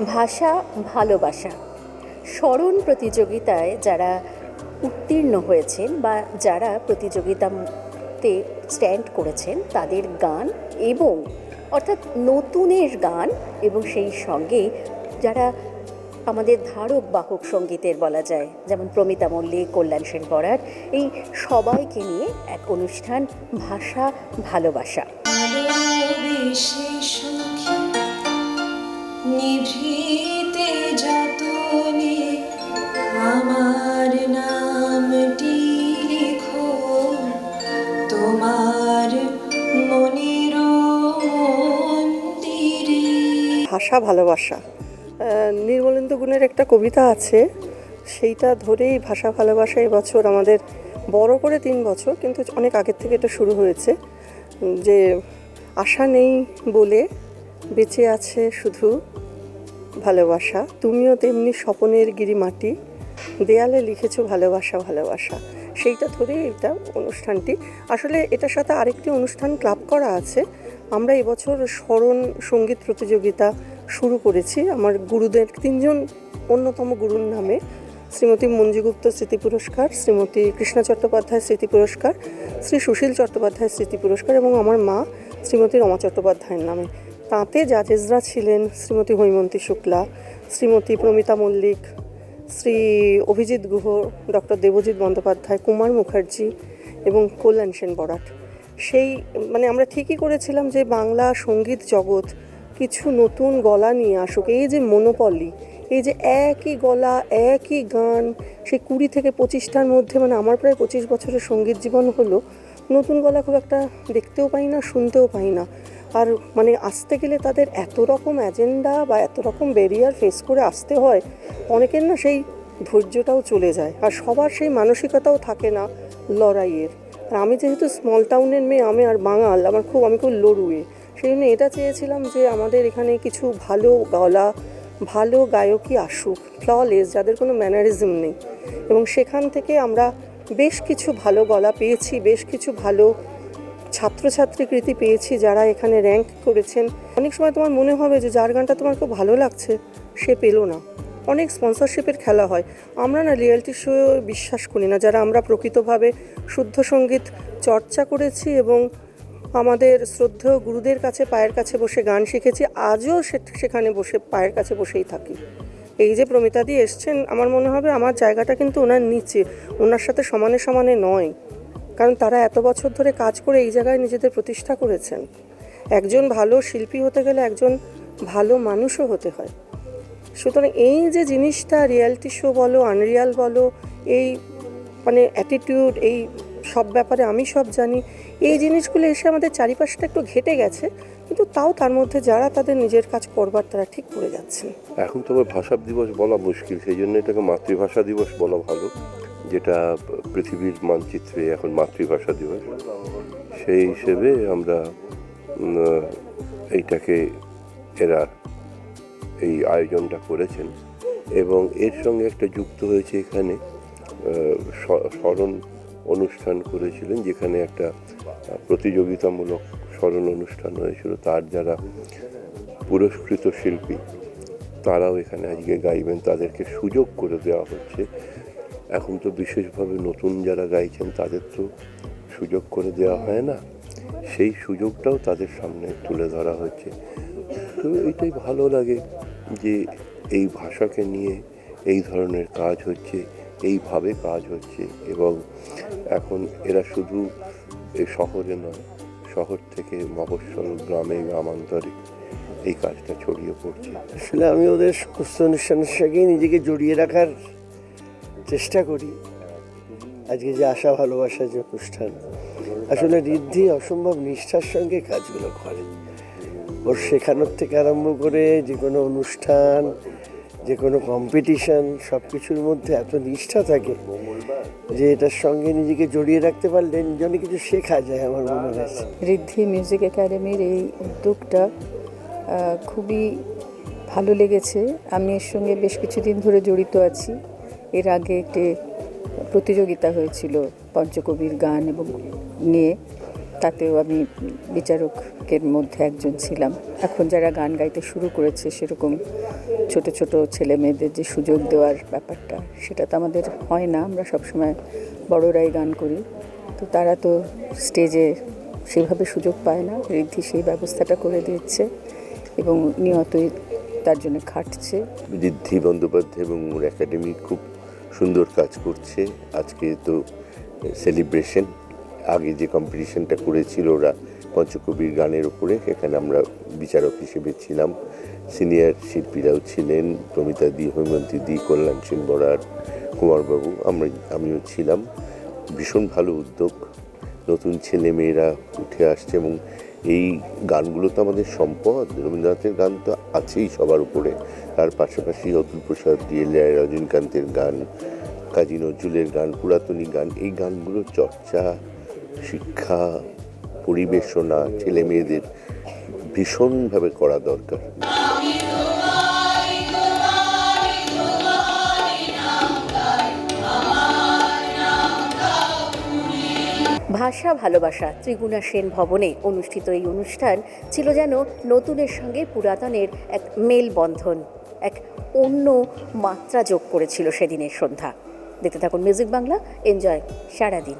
ভাষা, ভালোবাসা। স্মরণ প্রতিযোগিতায় যারা উত্তীর্ণ হয়েছেন বা যারা প্রতিযোগিতাতে স্ট্যান্ড করেছেন, তাদের গান এবং অর্থাৎ নতুনের গান এবং সেই সঙ্গে যারা আমাদের ধারক বাহক সঙ্গীতের বলা যায়, যেমন প্রমিতা মল্লিক, কল্যাণ সেন বরার, এই সবাইকে নিয়ে এক অনুষ্ঠান ভাষা, ভালোবাসা। তোমার ভাষা ভালোবাসা। নির্মলেন্দু গুণের একটা কবিতা আছে, সেইটা ধরেই ভাষা ভালোবাসা এবছর আমাদের বড় করে তিন বছর, কিন্তু অনেক আগের থেকে এটা শুরু হয়েছে। যে আশা নেই বলে বেঁচে আছে শুধু ভালোবাসা। তুমিও তেমনি স্বপনের গিরিমাটি। দেয়ালে লিখেছো ভালোবাসা ভালোবাসা। সেইটা ধরে এটা অনুষ্ঠানটি। আসলে এটার সাথে আরেকটি অনুষ্ঠান ক্লাব করা আছে। আমরা এবছর স্মরণ সংগীত প্রতিযোগিতা শুরু করেছি। আমার গুরুদের তিনজন অন্যতম গুরুর নামে। শ্রীমতী মঞ্জুগুপ্ত স্মৃতি পুরস্কার, শ্রীমতী কৃষ্ণা চট্টোপাধ্যায় স্মৃতি পুরস্কার, শ্রী সুশীল চট্টোপাধ্যায় স্মৃতি পুরস্কার এবং আমার মা শ্রীমতী রমা চট্টোপাধ্যায়ের নামে। তাতে জাজেসরা ছিলেন শ্রীমতী হৈমন্তী শুক্লা, শ্রীমতী প্রমিতা মল্লিক, শ্রী অভিজিৎ গুহ, ডক্টর দেবজিৎ বন্দ্যোপাধ্যায়, কুমার মুখার্জি এবং কল্যাণ সেন বরাট। সেই মানে আমরা ঠিকই করেছিলাম যে বাংলা সংগীত জগৎ কিছু নতুন গলা নিয়ে আসুক। এই যে মনোপলি, এই যে একই গলা, একই গান, সেই কুড়ি থেকে পঁচিশটার মধ্যে মানে আমার প্রায় পঁচিশ বছরের সংগীত জীবন হলো, নতুন গলা খুব একটা দেখতেও পাই না, শুনতেও পাই না। আর মানে আসতে গেলে তাদের এত রকম অ্যাজেন্ডা বা এত রকম ব্যারিয়ার ফেস করে আসতে হয়, অনেকের না সেই ধৈর্যটাও চলে যায়। আর সবার সেই মানসিকতাও থাকে না লড়াইয়ের। আর আমি যেহেতু স্মল টাউনের মেয়ে, আমি আর বাঙাল, আমার খুব, আমি খুব লড়ুয়ে। সেই জন্য এটা চেয়েছিলাম যে আমাদের এখানে কিছু ভালো গলা, ভালো গায়কই আসুক ফ্ললেস যাদের কোনো ম্যানারিজম নেই। এবং সেখান থেকে আমরা বেশ কিছু ভালো গলা পেয়েছি, বেশ কিছু ভালো ছাত্রছাত্রী কৃতি পেয়েছি যারা এখানে র্যাঙ্ক করেছেন। অনেক সময় তোমার মনে হবে যে যার গানটা তোমার খুব ভালো লাগছে, সে পেল না। অনেক স্পন্সরশিপের খেলা হয়। আমরা না রিয়েলিটি শো বিশ্বাস করি না। যারা আমরা প্রকৃতভাবে শুদ্ধ সংগীত চর্চা করেছি এবং আমাদের শ্রদ্ধেয় গুরুদের কাছে, পায়ের কাছে বসে গান শিখেছি, আজও সেখানে বসে পায়ের কাছে বসেই থাকি। এই যে প্রমিতাদি এসছেন, আমার মনে হবে আমার জায়গাটা কিন্তু ওনার নিচে। ওনার সাথে সমানে সমানে নয়। কারণ তারা এত বছর ধরে কাজ করে এই জায়গায় নিজেদের প্রতিষ্ঠা করেছেন। একজন ভালো শিল্পী হতে গেলে একজন ভালো মানুষও হতে হয়। সুতরাং এই যে জিনিসটা রিয়ালিটি শো বলো, আনরিয়াল বলো, এই মানে অ্যাটিটিউড এই সব ব্যাপারে আমি সব জানি, এই জিনিসগুলো এসে আমাদের চারিপাশটা একটু ঘেটে গেছে, কিন্তু তাও তার মধ্যে যারা তাদের নিজের কাজ করবার তারা ঠিক করে যাচ্ছেন। এখন তো আবার ভাষা দিবস বলা মুশকিল, সেই জন্য এটাকে মাতৃভাষা দিবস বলা ভালো। যেটা পৃথিবীর মানচিত্রে এখন মাতৃভাষা দিবস, সেই হিসেবে আমরা এইটাকে এরা এই আয়োজনটা করেছেন। এবং এর সঙ্গে একটা যুক্ত হয়েছে এখানে স্মরণ অনুষ্ঠান করেছিলেন, যেখানে একটা প্রতিযোগিতামূলক স্মরণ অনুষ্ঠান হয়েছিল। তার যারা পুরস্কৃত শিল্পী, তারাও এখানে আজকে গাইবেন। তাদেরকে সুযোগ করে দেওয়া হচ্ছে। এখন তো বিশেষভাবে নতুন যারা গাইছেন, তাদের তো সুযোগ করে দেওয়া হয় না। সেই সুযোগটাও তাদের সামনে তুলে ধরা হচ্ছে। তো এটাই ভালো লাগে যে এই ভাষাকে নিয়ে এই ধরনের কাজ হচ্ছে, এইভাবে কাজ হচ্ছে এবং এখন এরা শুধু শহরে নয়, শহর থেকে মফস্বল গ্রামে গ্রামান্তরে এই কাজটা ছড়িয়ে পড়ছে। আসলে আমি ওদের সমস্ত অনুষ্ঠানের সঙ্গে নিজেকে জড়িয়ে রাখার চেষ্টা করি। আজকে যে আশা, ভালোবাসা, যে অনুষ্ঠান আসলে ঋদ্ধি অসম্ভব নিষ্ঠার সঙ্গে কাজগুলো করে। ওর শেখানোর থেকে আরম্ভ করে যে কোনো অনুষ্ঠান, যে কোনো কম্পিটিশান সব কিছুর মধ্যে এত নিষ্ঠা থাকে যে এটার সঙ্গে নিজেকে জড়িয়ে রাখতে পারলে নিজনে কিছু শেখা যায় আমার মনে হয়েছে ঋদ্ধি মিউজিক একাডেমির এই উদ্যোগটা খুবই ভালো লেগেছে। আমি এর সঙ্গে বেশ কিছুদিন ধরে জড়িত আছি। এর আগে একটি প্রতিযোগিতা হয়েছিল পঞ্চকবির গান এবং নিয়ে, তাতেও আমি বিচারকের মধ্যে একজন ছিলাম। এখন যারা গান গাইতে শুরু করেছে সেরকম ছোট ছোট ছেলে মেয়েদের যে সুযোগ দেওয়ার ব্যাপারটা, সেটা তো আমাদের হয় না। আমরা সবসময় বড়রাই গান করি। তো তারা তো স্টেজে সেভাবে সুযোগ পায় না। ঋদ্ধি সেই ব্যবস্থাটা করে দিচ্ছে এবং নিয়তই তার জন্য খাটছে। ঋদ্ধি বন্দ্যোপাধ্যায় এবং ওর একাডেমি খুব সুন্দর কাজ করছে। আজকে তো সেলিব্রেশন আগে যে কম্পিটিশনটা করেছিল ওরা পঞ্চকবির গানের উপরে সেখানে আমরা বিচারক হিসেবে ছিলাম। সিনিয়র শিল্পীরাও ছিলেন, প্রমিতা দি, হৈমন্তী দি, কল্যাণ সেন বরার, কুমারবাবু, আমরা, আমিও ছিলাম। ভীষণ ভালো উদ্যোগ। নতুন ছেলে মেয়েরা উঠে আসছে এবং এই গানগুলো তো আমাদের সম্পদ। রবীন্দ্রনাথের গান তো আছেই সবার উপরে। তার পাশাপাশি অতুল প্রসাদ ডিএলআই রজনীকান্তের গান, কাজী নজরুলের গান, পুরাতনী গান, এই গানগুলো চর্চা, শিক্ষা, পরিবেশনা ছেলে মেয়েদের ভীষণভাবে করা দরকার। ভাষা ভালোবাসা ত্রিগুণা সেন ভবনে অনুষ্ঠিত এই অনুষ্ঠান ছিল যেন নতুনের সঙ্গে পুরাতনের এক মেলবন্ধন, এক অন্য মাত্রা যোগ করেছিল সেদিনের সন্ধ্যা। দেখতে থাকুন মিউজিক বাংলা এনজয় সারাদিন।